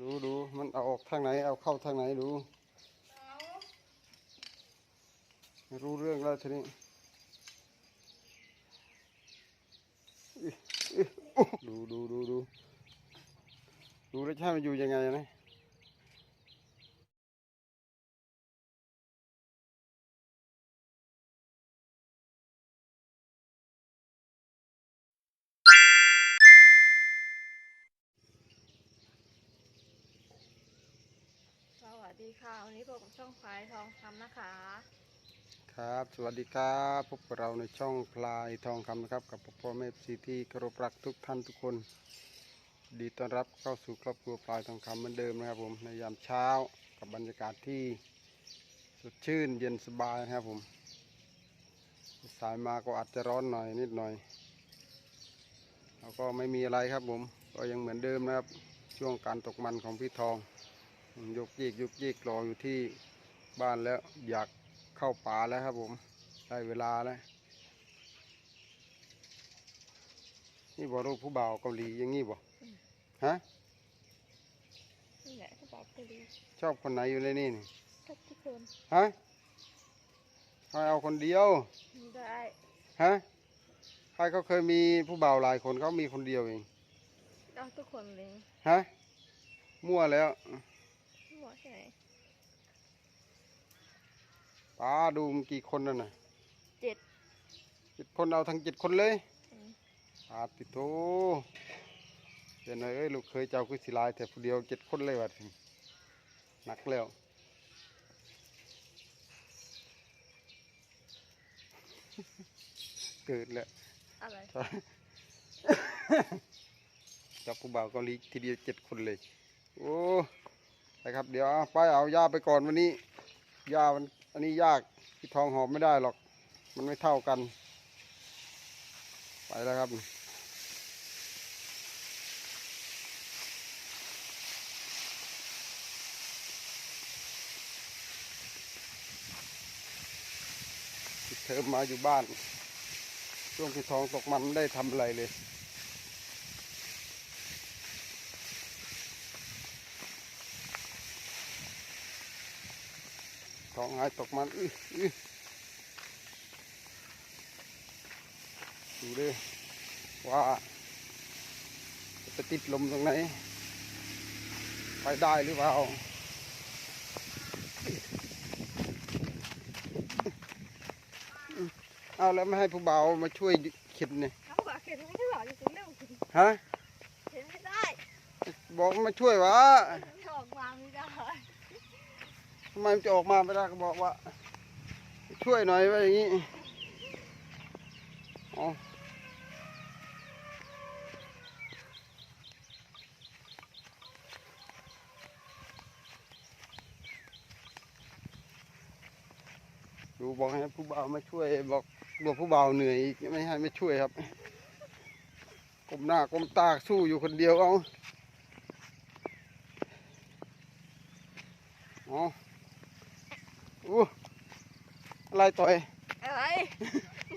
ดูดูมันเอาออกทางไหน เอาเข้าทางไหนดูรู้เรื่องแล้วทีนี้ดูดูดูดูดูแล้วใช่มันอยู่ยังไงนะ พบกับช่องพลายทองคำนะคะ ครับ สวัสดีครับพบกับเราในช่องพลายทองคำนะครับ กับพ่อแม่ซีที่เคารพรักทุกท่านทุกคน ดีต้อนรับเข้าสู่ครอบครัวพลายทองคำเหมือนเดิมนะครับผมในยามเช้ากับบรรยากาศที่สดชื่นเย็นสบายนะครับผม สายมาก็อาจจะร้อนหน่อยนิดหน่อยแล้วก็ไม่มีอะไรครับผม ก็ยังเหมือนเดิมนะครับ ช่วงการตกมันของพี่ทอง ยกยีกยกยีกรออยู่ที่บ้านแล้วอยากเข้าป่าแล้วครับผมได้เวลาแล้วนี่บอกรูปผู้บ่าวเกาหลีอย่างงี้บ่ฮะนี่แหละที่บอกคือดีชอบคนไหนอยู่ในนี่นี่ทุกทุกคนฮะให้เอาคนเดียวได้ฮะใครเขาเคยมีผู้บ่าวหลายคนเขามีคนเดียวเองเอาทุกคนเลยฮะมั่วแล้ว หมดใช่ไหมป้าดูมันกี่คนนั่นน่ะเจ็ดเจ็ดคนเอาทั้งเจ็ดคนเลยอืมอาติโตเป็นไงเอ้ยลูกเคยเจ้าคือสิหลายแต่ผู้เดียวเจ็ดคนเลยว่ะสิหนักแล้วเกิดแล้วอะไรจับผู้บ่าวเกาหลีทีเดียวเจ็ดคนเลย โอ้ ไปครับ เดี๋ยวเอาไปเอายาไปก่อนวันนี้ยามันอันนี้ยากพี่ทองหอบไม่ได้หรอก มันไม่เท่ากัน ไปแล้วครับปิดเทอมมาอยู่บ้านช่วงพี่ทองตกมันไม่ได้ทำอะไรเลย ทองหายตกมัน อื้ออื้อดูดิว่าจะไปติดลมตรงไหน ไปได้หรือเปล่าเอาแล้วไม่ให้ผู้บ่าวมาช่วยเข็นเนี่ยเขาบอกเข็นไม่ได้หรอกจะเร็วฮะเข็นไม่ได้ บอกมาช่วยวะจะออกมาไม่ได้ทำไมมันจะออกมาไม่ได้ก็บอกว่า ช่วยหน่อยว่าอย่างนี้อ๋อดูบอกให้ผู้บ่าวมาช่วยบอกบอกผู้บ่าวเหนื่อยอีกไม่ให้ไม่ช่วยครับก้มหน้าก้มตาสู้อยู่คนเดียวเอาอ๋อ อู้อะไรต่อยอะไร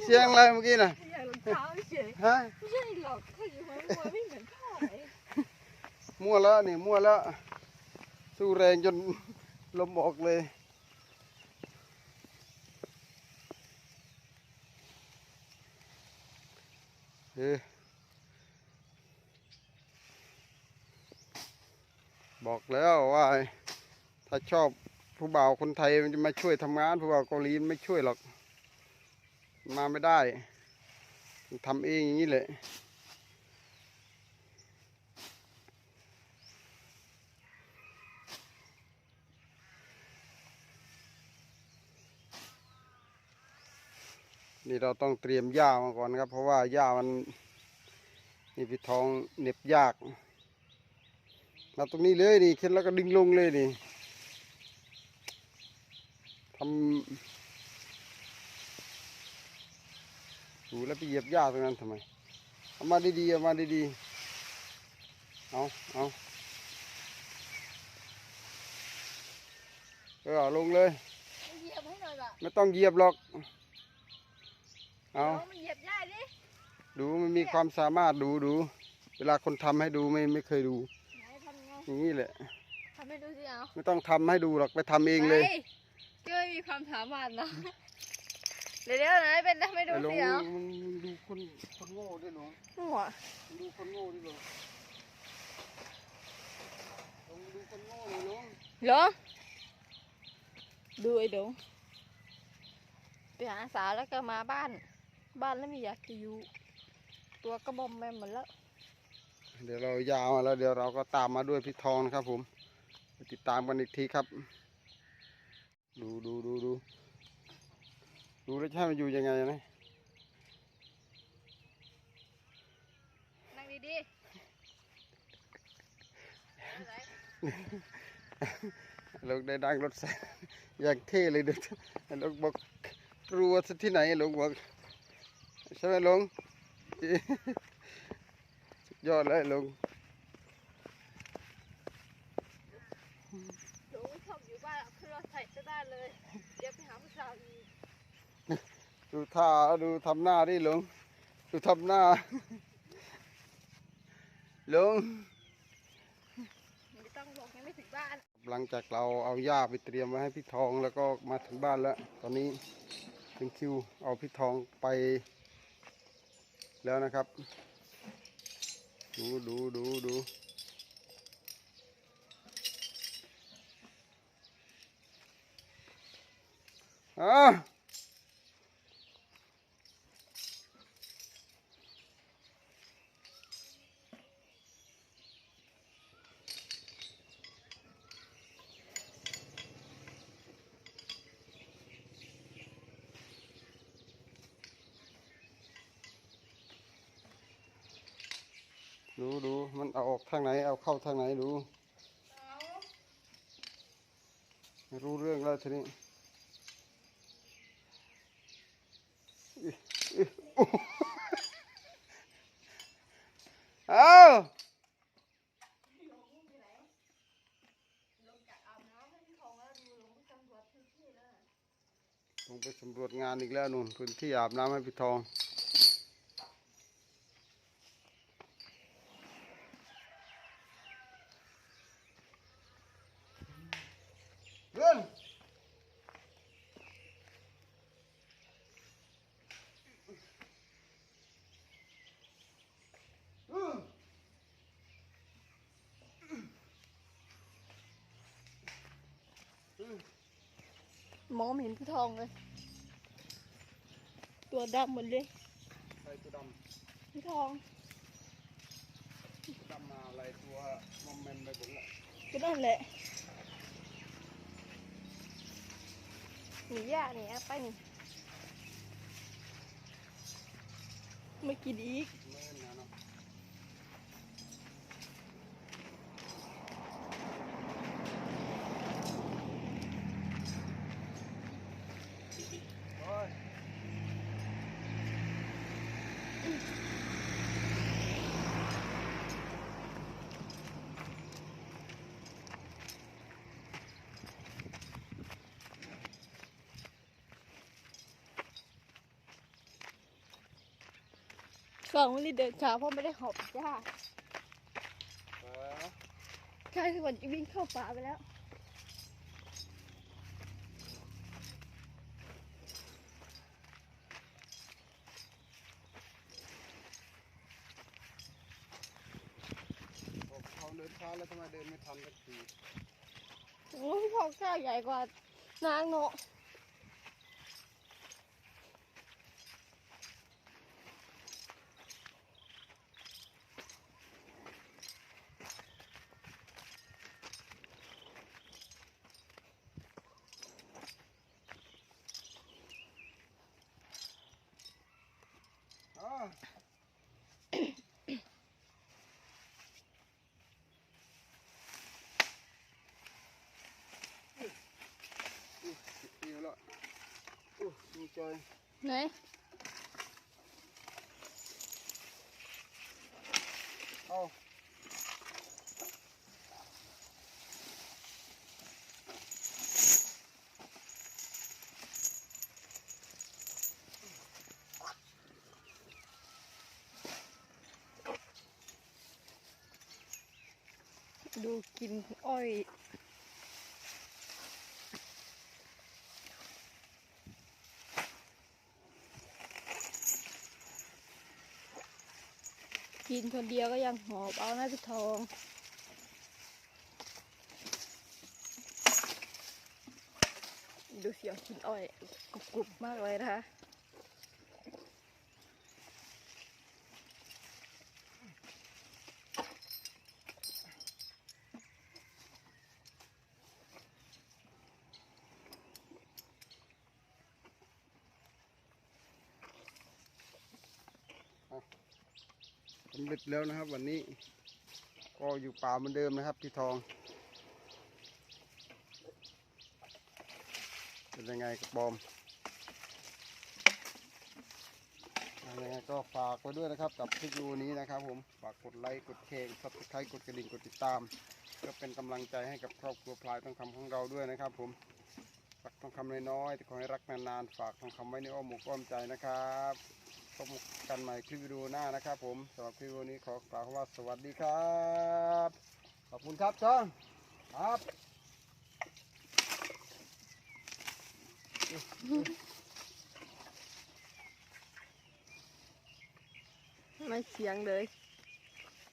เสียงอะไรเมื่อกี้น่ะอย่ารองเท้าเฉยฮะไม่ใช่หรอกเขาอยู่หัวหัวไม่เหมือนพ่อเลยมั่วแล้วนี่มั่วแล้วสู้แรงจนลมออกเลยเออบอกแล้วว่าถ้าชอบ ผู้บ่าวคนไทยมันจะมาช่วยทำงานผู้บ่าวเกาหลีไม่ช่วยหรอก มาไม่ได้มันทำเองอย่างนี้แหละนี่เราต้องเตรียมหญ้ามาก่อนครับ เพราะว่าหญ้ามันนี่พี่ทองเหน็บยากมาตรงนี้เลยนี่เข็นแล้วก็ดึงลงเลยนี่ทำ ดูแล้วไปเหยียบหญ้าตรงนั้นทำไม เอามาดีๆเอามาดีๆ เอาเอาเออเอาลงเลย เหยียบให้หน่อยล่ะไม่ต้องเหยียบหรอกเอามันเหยียบได้ดิดูมันมีความสามารถดูดู เวลาคนทำให้ดูไม่ไม่เคยดู ไหนทำไงอย่างนี้แหละ ทำให้ดูสิเอาไม่ต้องทำให้ดูหรอกไปทำเองเลยฮ้ ก็ไม่มีความสามารถนะเดี๋ยวเดี๋ยวนะเป็นทำให้ดูไอ้หลงสิเอามึงมึงดูคนคนโง่ดิหลงหัวมึงดูคนโง่ดิหลงหลงดูคนโง่เลยหลงเหรอดูไอ้ดงไปหาสาวแล้วก็มาบ้าน บ้านแล้วไม่อยากจะอยู่ ตัวกระบอมแม่มหมดแล้ว เดี๋ยวเรายาวมาแล้วเดี๋ยวเราก็ตามมาด้วยพี่ทองนะครับผมไปติดตามกันอีกทีครับ ดูดูดูดูดูแล้วจะให้มันอยู่ยังไงนะนั่งดีๆอะไรลูกได้ดังรถแซงอย่างเท่เลยเด็กลูกบอกรัวซะที่ไหนลูกบอกใช่ไหมลุงสุดยอดเลยลุง หนูไม่ชอบอยู่บ้านเอาขึ้นรถใส่จะได้เลย เดี๋ยวไปหาผู้สาวอีกดูท่าดูทำหน้าดิลุงดูทำหน้าลุงไม่ต้องบอกยังไม่ถึงบ้าน หลังจากเราเอาหญ้าไปเตรียมไว้ให้พี่ทองแล้วก็มาถึงบ้านแล้ว ตอนนี้เป็นคิวเอาพี่ทองไป แล้วนะครับ ดูดูดูดู อะดูดูมันเอาออกทางไหน เอาเข้าทางไหนดูไม่รู้เรื่องแล้วทีนี้อิอิโอ้ เอาลงไปสำรวจงไปสำรวจงานอีกแล้วนุ่นพื้นที่อาบน้ำให้พี่ทอง มองไม่เห็นพี่ทองเลย ตัวดำหมดเลยใส่ตัวดพี่ทองำดำมาอะไรตัวมอมแมมไปหมดละก็นั่นแหละหนียาหนียไปนี่ไม่กินอีก ไม่เห็นนะเนาะโอ้ย สองวันนี้เดินช้าเพราะไม่ได้หอบยาเออใช่คือวันจะวิ่งเข้าป่าไปแล้วบอกเขาเดินช้าแล้วทำไมเดินไม่ทันสักที โอ้พี่ทองก้าวใหญ่กว่านางเนาะ อ๋ออุ๊ยเอียวแล้วอู้ มีใจไหนเอาดูกินอ้อย กินคนเดียวก็ยังหอบเอาหน้าพี่ทอง ดูเสียงกินอ้อยกรุบๆมากเลยนะคะำเร็จแล้วนะครับ วันนี้ก็อยู่ป่าเหมือนเดิมนะครับพี่ทอง เป็นยังไงกับบอมยังไงก็ฝากไว้ด้วยนะครับกับคลิปวิดีโอนี้นะครับ ผมฝากกดไลค์กดแชร์ซับสไครต์กดกระดิ่งกดติดตามเพื่อเป็นกำลังใจให้กับครอบครัวพลายทองคำของเราด้วยนะครับ ผม ฝากทองคำน้อยๆแต่ขอให้รักนานๆ ฝากทองคำไว้ในอ้อมอกอ้อมใจนะครับพบกันใหม่คลิปวิดีโอหน้านะครับ ผมสำหรับคลิปวิดีโอนี้ขอกล่าวว่าสวัสดีครับ ขอบคุณครับจ้องครับไม่เสียงเลย